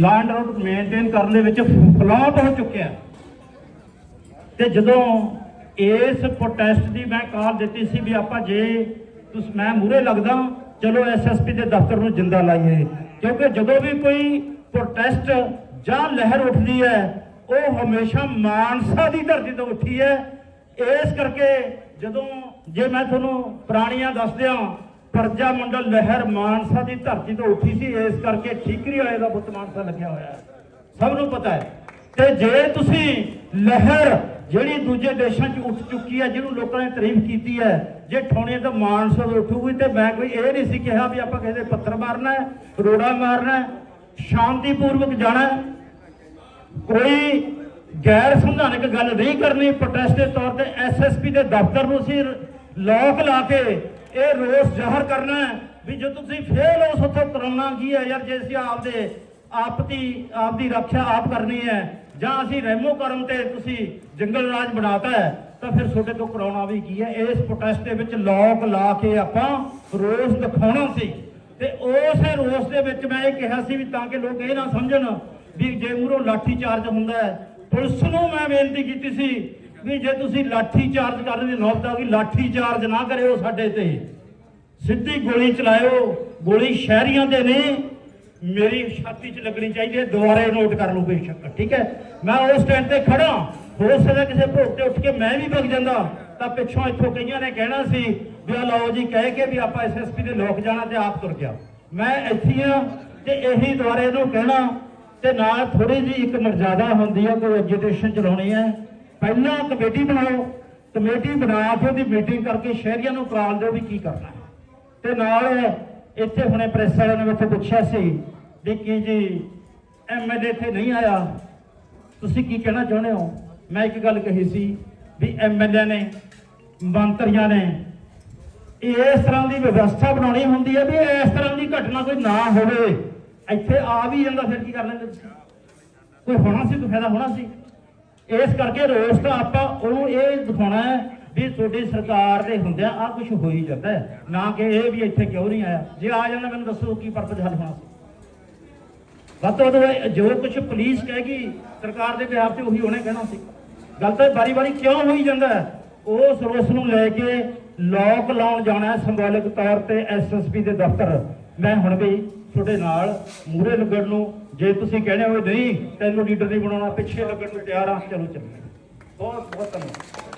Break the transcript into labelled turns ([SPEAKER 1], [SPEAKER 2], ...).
[SPEAKER 1] Land road maintain ਕਰਨ ਦੇ ਵਿੱਚ ਫਲਾਟ ਹੋ ਚੁੱਕਿਆ ਤੇ ਜਦੋਂ ਇਸ ਪ੍ਰੋਟੈਸਟ ਦੀ ਮੈਂ ਕਾਲ ਦਿੱਤੀ ਸੀ ਵੀ ਆਪਾਂ ਜੇ ਤੁਸੀਂ, ਮੈਂ ਮੂਰੇ ਲੱਗਦਾ, ਚਲੋ ਐਸਐਸਪੀ ਦੇ ਦਫ਼ਤਰ ਨੂੰ ਜਿੰਦਾ ਲਾਈਏ। ਕਿਉਂਕਿ ਜਦੋਂ ਵੀ ਕੋਈ ਪ੍ਰੋਟੈਸਟ ਜਾਂ ਲਹਿਰ ਉੱਠਦੀ ਹੈ, ਉਹ ਹਮੇਸ਼ਾ ਮਾਨਸਾ ਦੀ ਧਰਤੀ ਤੋਂ ਉੱਠੀ ਹੈ। ਇਸ ਕਰਕੇ ਜਦੋਂ ਜੇ ਮੈਂ ਤੁਹਾਨੂੰ ਪੁਰਾਣੀਆਂ ਦੱਸ ਦਿਆਂ ਪਰਜਾ ਮੰਡਲ ਲਹਿਰ ਮਾਨਸਾ ਦੀ ਧਰਤੀ ਤੋਂ ਉੱਠੀ ਸੀ, ਇਸ ਕਰਕੇ ਠੀਕਰੀ ਵਾਲੇ ਦਾ ਬੁੱਤ ਮਾਨਸਾ ਲੱਗਿਆ ਹੋਇਆ ਹੈ। ਸਭ ਨੂੰ ਪਤਾ ਹੈ। ਤੇ ਜੇ ਤੁਸੀਂ ਲਹਿਰ ਜਿਹੜੀ ਦੂਜੇ ਦੇਸ਼ਾਂ 'ਚ ਉੱਠ ਚੁੱਕੀ ਹੈ, ਜਿਹਨੂੰ ਲੋਕਾਂ ਨੇ ਤਾਰੀਫ ਕੀਤੀ ਹੈ, ਜੇ ਠੋਣੇ ਤਾਂ ਮਾਨਸਾ ਉੱਠੂਗੀ ਤੇ ਮੈਂ ਕੋਈ ਇਹ ਨਹੀਂ ਸੀ ਕਿਹਾ ਵੀ ਆਪਾਂ ਕਿਸੇ ਦੇ ਪੱਥਰ ਮਾਰਨਾ ਹੈ, ਰੋੜਾ ਮਾਰਨਾ ਹੈ, ਸ਼ਾਂਤੀਪੂਰਵਕ ਜਾਣਾ ਹੈ। ਕੋਈ ਗੈਰ ਸੰਵਿਧਾਨਕ ਗੱਲ ਨਹੀਂ ਕਰਨੀ ਪ੍ਰੋਟੈਸਟ ਦੇ ਤੌਰ ਤੇ ਐਸਐਸਪੀ ਦੇ ਦਫ਼ਤਰ ਨੂੰ ਅਸੀਂ ਲੋਕ ਲਾ ਕੇ ਇਹ ਰੋਸ ਜ਼ਾਹਰ ਕਰਨਾ ਹੈ ਵੀ ਜੇ ਤੁਸੀਂ ਫੇਲ ਉਸ ਉੱਥੋਂ ਕਰਾਉਣਾ ਕੀ ਹੈ? ਯਾਰ ਜੇ ਅਸੀਂ ਆਪਦੇ ਆਪਦੀ ਆਪਦੀ ਰੱਖਿਆ ਆਪ ਕਰਨੀ ਹੈ, ਜਾਂ ਅਸੀਂ ਰੈਮੋ ਕਰਮ ਤੇ ਤੁਸੀਂ ਜੰਗਲ ਰਾਜ ਬਣਾਤਾ ਹੈ, ਤਾਂ ਫਿਰ ਤੁਹਾਡੇ ਤੋਂ ਕਰਾਉਣਾ ਵੀ ਕੀ ਹੈ? ਇਸ ਪ੍ਰੋਟੈਸਟ ਦੇ ਵਿੱਚ ਲੋਕ ਲਾ ਕੇ ਆਪਾਂ ਰੋਸ ਦਿਖਾਉਣਾ ਸੀ। ਤੇ ਉਸ ਰੋਸ ਦੇ ਵਿੱਚ ਮੈਂ ਇਹ ਕਿਹਾ ਸੀ ਵੀ ਤਾਂ ਕਿ ਲੋਕ ਇਹ ਨਾ ਸਮਝਣ ਵੀ ਜੇ ਮੂਰੋਂ ਲਾਠੀ ਚਾਰਜ ਹੁੰਦਾ ਹੈ, ਪੁਲਿਸ ਨੂੰ ਮੈਂ ਬੇਨਤੀ ਕੀਤੀ ਸੀ ਵੀ ਜੇ ਤੁਸੀਂ ਲਾਠੀ ਚਾਰਜ ਕਰਨ ਦੀ ਨੌਬਤ ਆ ਗਈ, ਲਾਠੀ ਚਾਰਜ ਨਾ ਕਰਿਓ ਸਾਡੇ ਤੇ। ਸਿੱਧੀ ਗੋਲੀ ਚਲਾਇਓ, ਗੋਲੀ ਸ਼ਹਿਰੀਆਂ ਦੇ ਨੇ। ਮੇਰੀ ਛਾਤੀ 'ਚ ਲੱਗਣੀ ਚਾਹੀਦੀ ਹੈ, ਦੁਬਾਰੇ ਨੋਟ ਕਰ ਲਓ ਬੇਸ਼ੱਕ, ਠੀਕ ਹੈ? ਮੈਂ ਉਸ ਸਟੈਂਡ ਤੇ ਖੜਾ ਹੋ ਸਕਦਾ ਕਿਸੇ ਭੋਗ ਤੇ ਉੱਠ ਕੇ ਮੈਂ ਵੀ ਵਗ ਜਾਂਦਾ, ਤਾਂ ਪਿੱਛੋਂ ਇੱਥੋਂ ਕਈਆਂ ਨੇ ਕਹਿਣਾ ਸੀ ਵੀ ਆ ਲਓ ਜੀ, ਕਹਿ ਕੇ ਵੀ ਆਪਾਂ ਐਸਐਸਪੀ ਦੇ ਲੋਕ ਜਾਣਾ ਤੇ ਆਪ ਤੁਰ ਗਿਆ। ਮੈਂ ਇੱਥੇ ਆ ਤੇ ਇਹੀ ਦੁਬਾਰੇ ਨੂੰ ਕਹਿਣਾ, ਤੇ ਨਾਲ ਥੋੜੀ ਜੀ ਇੱਕ ਮਰਜ਼ਾਦਾ ਹੁੰਦੀ ਹੈ ਕੋਈ ਐਜੀਟੇਸ਼ਨ ਚਲਾਉਣੀ ਹੈ। ਪਹਿਲਾਂ ਕਮੇਟੀ ਬਣਾਓ, ਕਮੇਟੀ ਬਣਾ ਕੇ ਉਹਦੀ ਮੀਟਿੰਗ ਕਰਕੇ ਸ਼ਹਿਰੀਆਂ ਨੂੰ ਕਰਾਲ ਦਿਓ ਵੀ ਕੀ ਕਰਨਾ। ਤੇ ਨਾਲ ਇੱਥੇ ਹੁਣੇ ਪ੍ਰੈਸ ਵਾਲਿਆਂ ਨੇ ਮੈਥੋਂ ਪੁੱਛਿਆ ਸੀ ਵੀ ਕੀ ਜੀ ਐਮਐਲਏ ਇੱਥੇ ਨਹੀਂ ਆਇਆ। ਤੁਸੀਂ ਕੀ ਕਹਿਣਾ ਚਾਹੁੰਦੇ ਹੋ? ਮੈਂ ਇੱਕ ਗੱਲ ਕਹੀ ਸੀ ਵੀ ਐਮਐਲਏ ਨੇ, ਮੰਤਰੀਆਂ ਨੇ ਇਸ ਤਰ੍ਹਾਂ ਦੀ ਵਿਵਸਥਾ ਬਣਾਉਣੀ ਹੁੰਦੀ ਹੈ ਵੀ ਇਸ ਤਰ੍ਹਾਂ ਦੀ ਘਟਨਾ ਕੋਈ ਨਾ ਹੋਵੇ। ਇੱਥੇ ਆ ਵੀ ਜਾਂਦਾ, ਫਿਰ ਕੀ ਕਰ ਲੈਂਦੇ ਤੁਸੀਂ ਕੋਈ ਹੋਣਾ ਸੀ, ਕੋਈ ਫਾਇਦਾ ਹੋਣਾ ਸੀ? ਇਸ ਕਰਕੇ ਰੋਸ ਤਾਂ ਆਪਾਂ ਉਹਨੂੰ ਇਹ ਦਿਖਾਉਣਾ ਹੈ ਵੀ ਤੁਹਾਡੀ ਸਰਕਾਰ ਦੇ ਹੁੰਦਿਆਂ ਆ ਕੁਝ ਹੋ ਹੀ। ਜਾਂਦਾ ਨਾ ਕਿ ਇਹ ਵੀ ਇੱਥੇ ਕਿਉਂ ਨਹੀਂ ਆਇਆ? ਜੇ ਆ ਜਾਂਦਾ, ਮੈਨੂੰ ਦੱਸੋ ਕੀ ਪਰਪਸ ਹੱਲ ਹੋਣਾ ਸੀ ਵੱਧ ਤੋਂ ਵੱਧ ਜੋ ਕੁਝ ਪੁਲਿਸ ਕਹੇਗੀ ਸਰਕਾਰ ਦੇ ਬਿਹਾਰ ਤੇ ਉਹੀ ਉਹਨੇ ਕਹਿਣਾ ਸੀ। ਗੱਲ ਤਾਂ ਬਾਰੀ ਬਾਰੀ ਕਿਉਂ ਹੋਈ ਜਾਂਦਾ ਉਸ ਰੋਸ ਨੂੰ ਲੈ ਕੇ ਲੋਕ ਲਾਉਣ ਜਾਣਾ ਹੈ ਸਿੰਬੋਲਿਕ ਤੌਰ ਤੇ ਐਸਐਸਪੀ ਦੇ ਦਫ਼ਤਰ। ਮੈਂ ਹੁਣ ਵੀ ਤੁਹਾਡੇ ਨਾਲ ਮੂਰੇ ਲੱਗਣ ਨੂੰ, ਜੇ ਤੁਸੀਂ ਕਹਿੰਦੇ ਹੋ ਨਹੀਂ, ਤੈਨੂੰ ਲੀਡਰ ਨਹੀਂ ਬਣਾਉਣਾ, ਪਿੱਛੇ ਲੱਗਣ ਨੂੰ ਤਿਆਰ ਹਾਂ। ਚਲੋ ਚੱਲੋ ਬਹੁਤ ਬਹੁਤ ਧੰਨਵਾਦ।